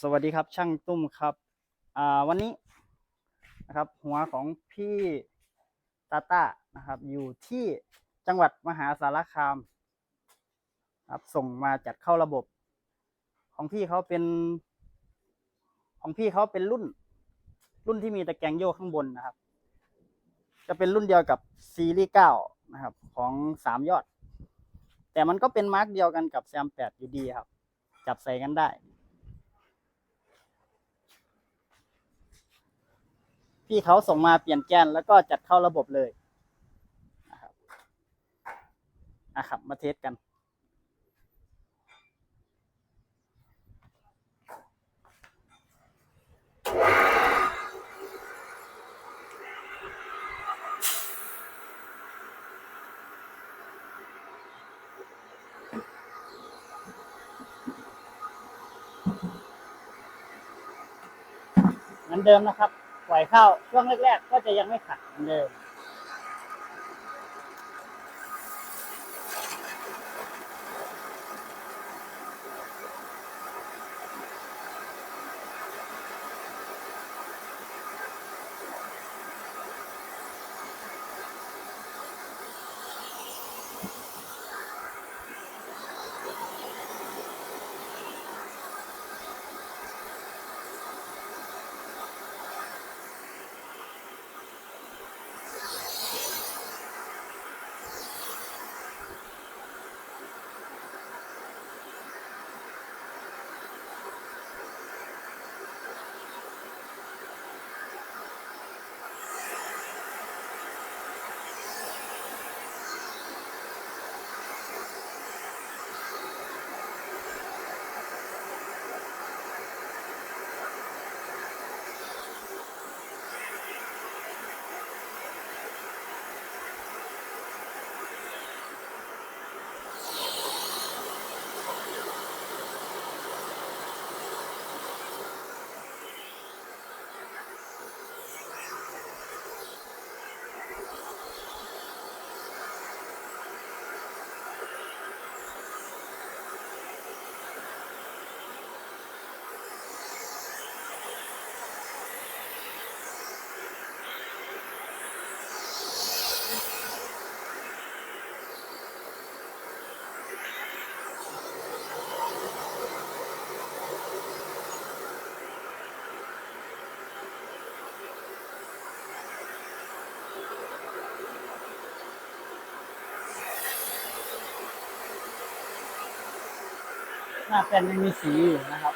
สวัสดีครับช่างตุ้มครับอ่าวันนี้นะครับ หัวของพี่ตาต้านะครับ อยู่ที่จังหวัดมหาสารคามครับส่งมาจัดเข้าระบบ ของพี่เขาเป็น ของพี่เขาเป็นรุ่น รุ่นที่มีตะแกรงโยกข้างบนนะครับ จะเป็นรุ่นเดียวกับซีรีส์เก้านะครับ ของสามยอด แต่มันก็เป็นมาร์กเดียวกันกับแซมแปดอยู่ดีครับ จับใส่กันได้ พี่เขาส่งมาเปลี่ยนแกนแล้วก็จัดเข้าระบบเลยนะครับนะครับ มาเทสกันเหมือนเดิมนะครับ ปล่อยเข้าช่วงแรกๆ ก็จะยังไม่ขัดเหมือนเดิม หน้าแป้นไม่มีสีอยู่นะครับ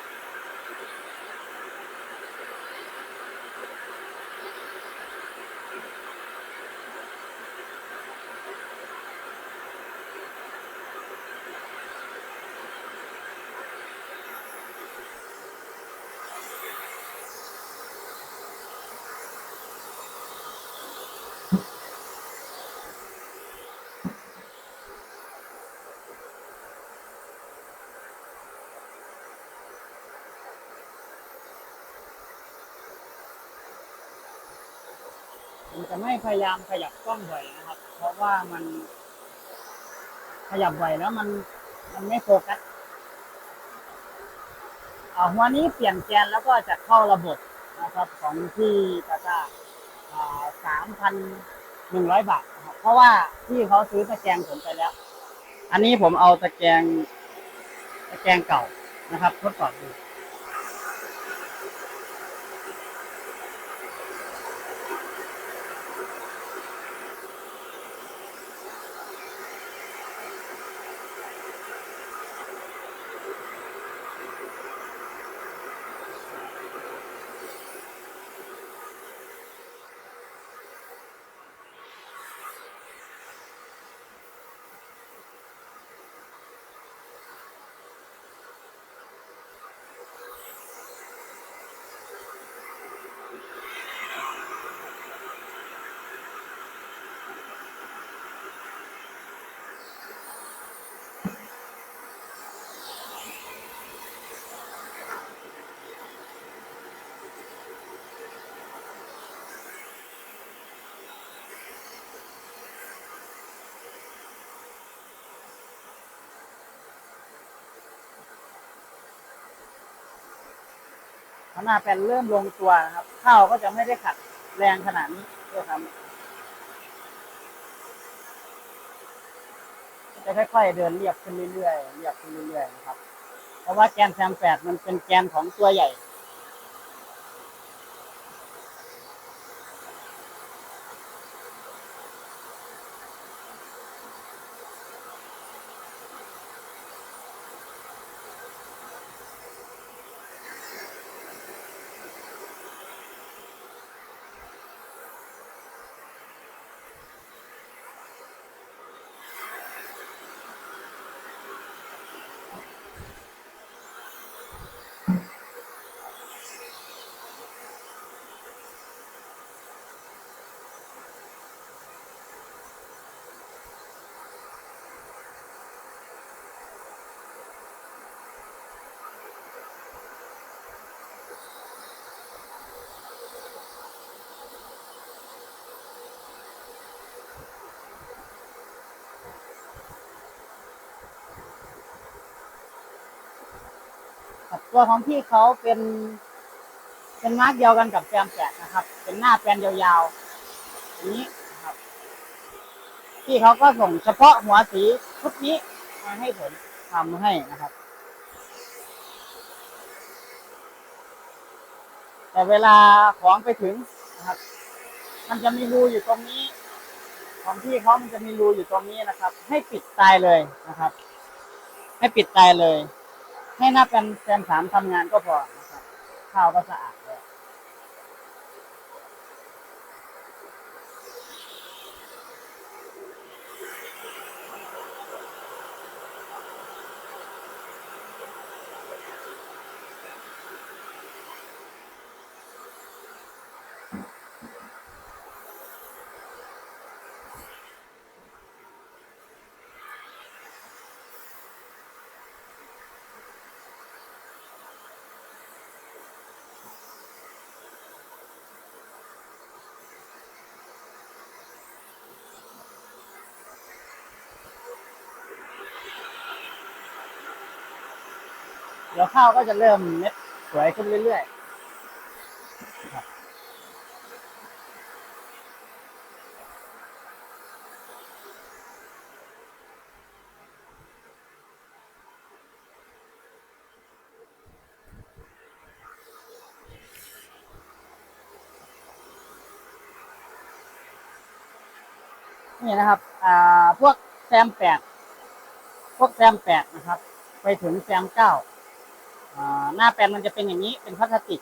จะไม่พยายามขยับกล้องบ่อยนะครับ เพราะว่ามัน ขยับบ่อยแล้วมันมันไม่โฟกัสอ่าหัวนี้เปลี่ยนแกนแล้วก็จะเข้าระบบนะครับของที่ตาตาสามพันหนึ่งร้อยบาทครับเพราะว่าที่เขาซื้อตะแกรงผมไปแล้ว อันนี้ผมเอาตะแกรงตะแกรงเก่านะครับ ทดสอบดู หน้าแปลนเริ่มลงตัวนะครับ ข้าวก็จะไม่ได้ขัดแรงขนาดนี้นะครับจะค่อยๆเดินเรียบขึ้นเรื่อยๆเรียบขึ้นเรื่อยๆนะครับ เพราะว่าแกนแซมแปดมันเป็นแกนของตัวใหญ่ ครับตัวของพี่เขาเป็น เป็นมาร์กเดียวกันกับแจมแปดนะครับ เป็นหน้าแปลนยาวๆอย่างนี้นะครับ พี่เขาก็ส่งเฉพาะหัวสีชุดนี้มาให้ผมทำให้นะครับ แต่เวลาของไปถึงนะครับ มันจะมีรูอยู่ตรงนี้ ของพี่เขามันจะมีรูอยู่ตรงนี้นะครับ ให้ปิดตายเลยนะครับ ให้ปิดตายเลย ให้หน้าแปลนแซมสามทำงานก็พอนะครับข้าวก็สะอาด ดี๋ยวข้าวก็จะเริ่มเม็ดสวยขึ้นเรื่อยๆครับนี่นะครับ อ่า พวกแซมแปด พวกแซมแปดนะครับ ไปถึงแซมเก้าอ่า หน้าแปลนมันจะเป็นอย่างนี้เป็นพลาสติก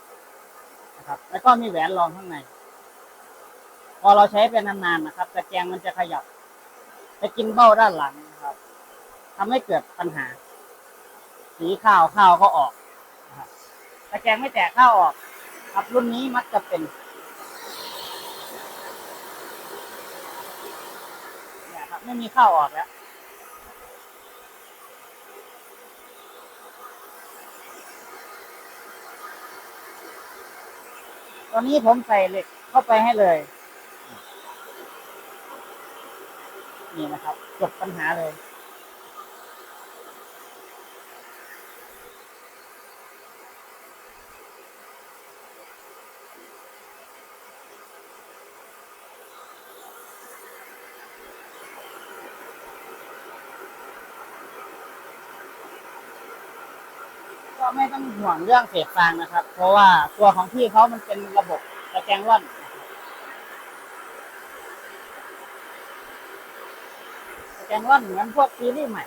นะครับ แล้วก็มีแหวนรองข้างใน พอเราใช้เป็นนานๆนะครับตะแกรงมันจะขยับจะกินเบ้าด้านหลังนะครับทำให้เกิดปัญหา สีข้าวข้าวก็ออกตะแกรงไม่แตกข้าวออก ครับรุ่นนี้มักจะเป็นเนี่ยครับไม่มีข้าวออกแล้ว อนนี้ผมใส่เหล็กเข้าไปให้เลย นี่นะครับจบปัญหาเลย ก็ไม่ต้อง ห่วงเรื่องเศษฟางนะครับ เพราะว่าตัวของพี่เขามันเป็นระบบตะแกรงร่อนตะแกรงร่อนเหมือนพวกซีรีส์ใหม่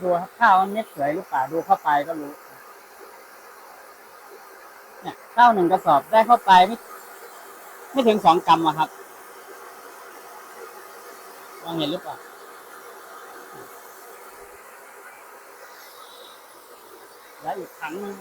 ดูครับข้าวมันเม็ดสวยหรือเปล่าดูเข้าไปก็รู้ เนี่ยข้าวหนึ่งกระสอบได้เข้าไปไม่ไม่ถึงสองกรัมอะครับมองเห็นหรือเปล่าแล้วอีกครั้งนึง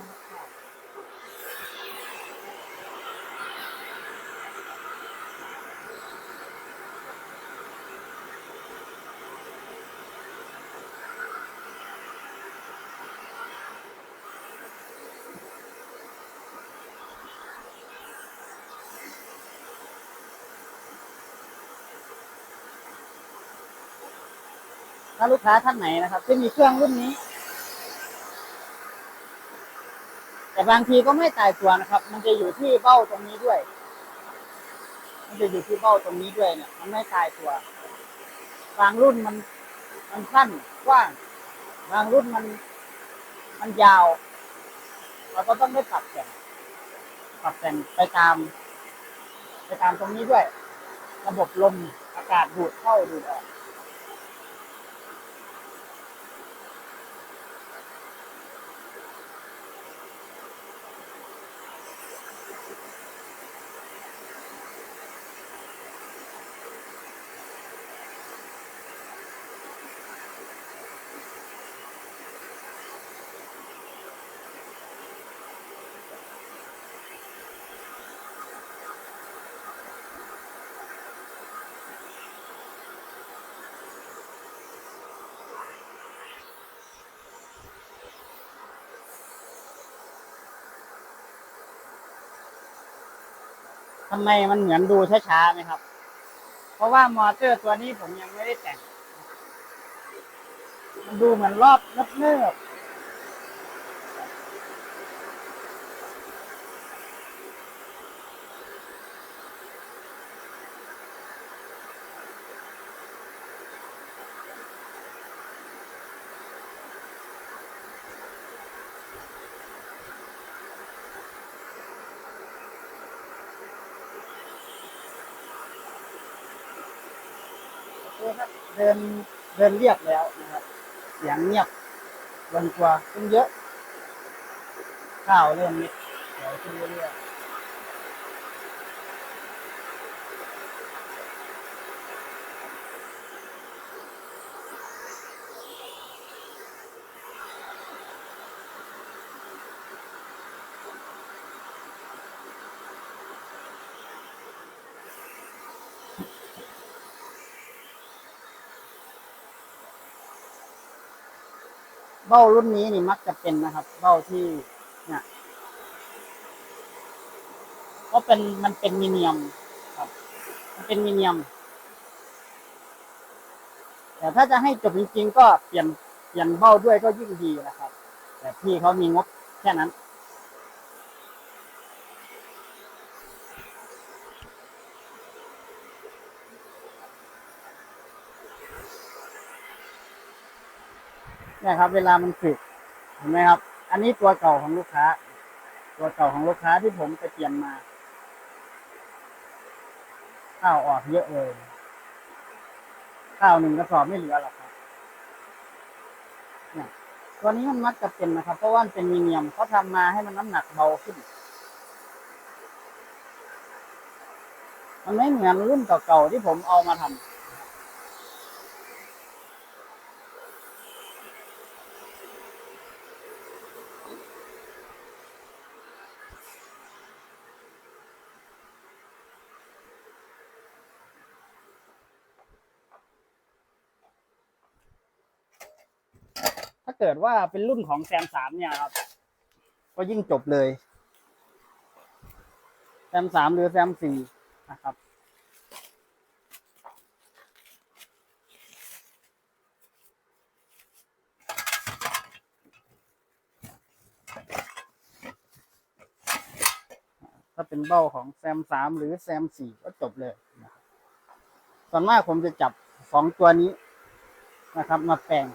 ถ้าลูกค้าท่านไหนนะครับ ที่มีเครื่องรุ่นนี้ แต่บางทีก็ไม่ตายตัวนะครับ มันจะอยู่ที่เบ้าตรงนี้ด้วย มันจะอยู่ที่เบ้าตรงนี้ด้วยเนี่ย มันไม่ตายตัว บางรุ่นมัน มันสั้นกว้าง บางรุ่นมัน มันยาว เราก็ต้องได้ปรับแต่งปรับแต่งไปตาม ไปตามตรงนี้ด้วย ระบบลมอากาศดูดเข้าดูดออก ทำไมมันเหมือนดูช้าๆไหมครับ เพราะว่ามอเตอร์ตัวนี้ผมยังไม่ได้แต่ง มันดูเหมือนรอบเนิบๆ เดินเดินเรียบแล้วนะครับ เสียงเงียบลงตัวขึ้นเยอะ ข้าวเริ่มเม็ดเดี๋ยวขึ้นเรื่อยๆ เบ้ารุ่นนี้นี่มักจะเป็นนะครับ เบ้าที่เนี่ยก็เป็นมันเป็นมีเนียมครับ มันเป็นมีเนียม แต่ถ้าจะให้จบจริงๆก็เปลี่ยนเปลี่ยนเบ้าด้วยก็ยิ่งดีนะครับ แต่พี่เขามีงบแค่นั้น เนี่ยครับ เวลามันสึกเห็นไหมครับ อันนี้ตัวเก่าของลูกค้า ตัวเก่าของลูกค้าที่ผมไปเปลี่ยนมาข้าวออกเยอะเลยข้าวหนึ่งกระสอบไม่เหลือหรอกครับเนี่ยตัวนี้มันมักจะเป็นนะครับ เพราะว่ามันเป็นมีเนียมเขาทำมาให้มันน้ำหนักเบาขึ้น มันไม่เหมือนรุ่นเก่าๆที่ผมเอามาทำ เกิดว่าเป็นรุ่นของแซมสามเนี่ยครับ ก็ยิ่งจบเลย แซมสามหรือแซมสี่นะครับ ถ้าเป็นเบ้าของแซมสามหรือแซมสี่ก็จบเลยนะครับส่วนมากผมจะจับสองตัวนี้นะครับ มาแปลง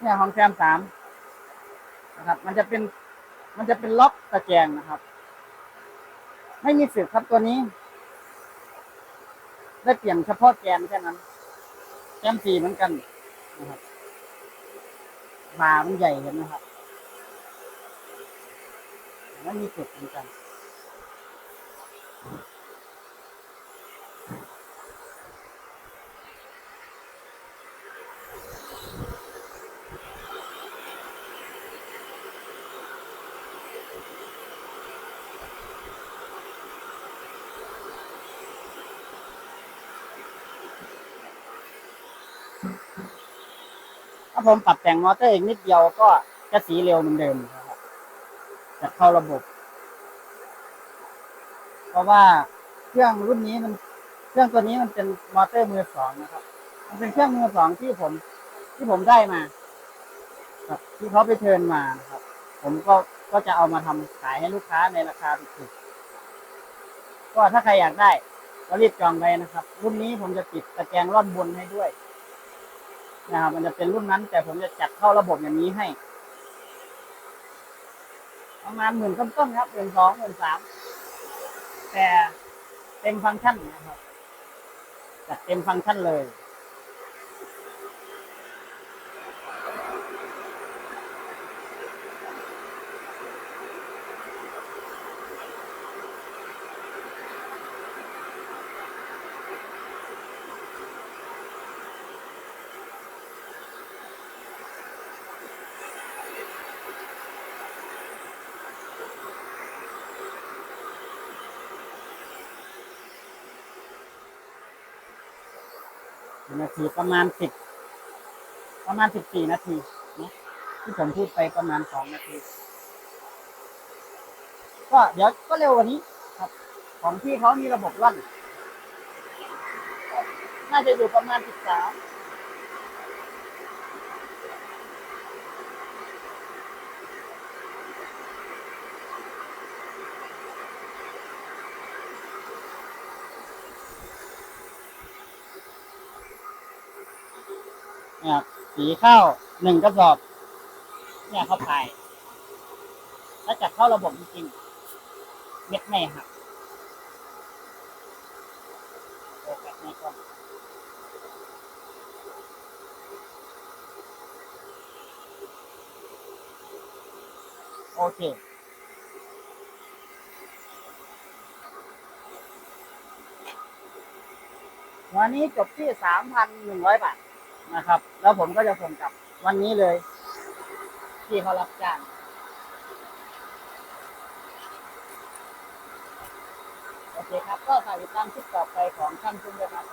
เนี่ยของแซมสามนะครับ มันจะเป็นมันจะเป็นล็อกตะแกรงนะครับ ไม่มีสึกครับตัวนี้ ได้เปลี่ยนเฉพาะแกนแค่นั้น แกนสี่เหมือนกันนะครับบามันใหญ่เห็นไหมครับแล้วมีจุดเหมือนกันาผมปรับแต่งมอเตอร์อีกนิดเดียวก็จะสีเร็วเหมือนเดิมครับจะเข้าระบบ เพราะว่าเครื่องรุ่นนี้มัน เครื่องตัวนี้มันเป็นมอเตอร์มือสองนะครับ มันเป็นเครื่องมือสองที่ผม ที่ผมได้มาครับที่เขาไปเชิญมานะครับ ผมก็ก็จะเอามาทำขายให้ลูกค้าในราคาถูกๆก็ถ้าใครอยากได้ก็รีบจองไปนะครับ รุ่นนี้ผมจะติดตะแกรงร่อนบนให้ด้วย นะครับมันจะเป็นรุ่นนั้นแต่ผมจะจัดเข้าระบบอย่างนี้ให้ ประมาณหมื่นต้นๆครับหมื่นสองหมื่นสามแต่เต็มฟังก์ชันนะครับจัดเต็มฟังก์ชันเลย นาทีประมาณสิบประมาณสิบสี่นาทีนะที่ผมพูดไปประมาณสองนาที ก็เดี๋ยวก็เร็วกว่านี้ครับ ของพี่เขามีระบบร่นน่าจะอยู่ประมาณสิบสาม นี่ยครับสีข้าวหนึ่งกระสอบ เนี่ยเขาขายถ้าจัดเข้าระบบจริงๆเม็ดไม่หักโฟกัสในกล้องโอเควันนี้จบที่สามพันหนึ่งร้อยบาท นะครับ แล้วผมก็จะส่งกลับวันนี้เลย ที่เขารับจ้างโอเคครับ ก็ฝากติดตามคลิปต่อไปของช่างชุ่มด้วยครับ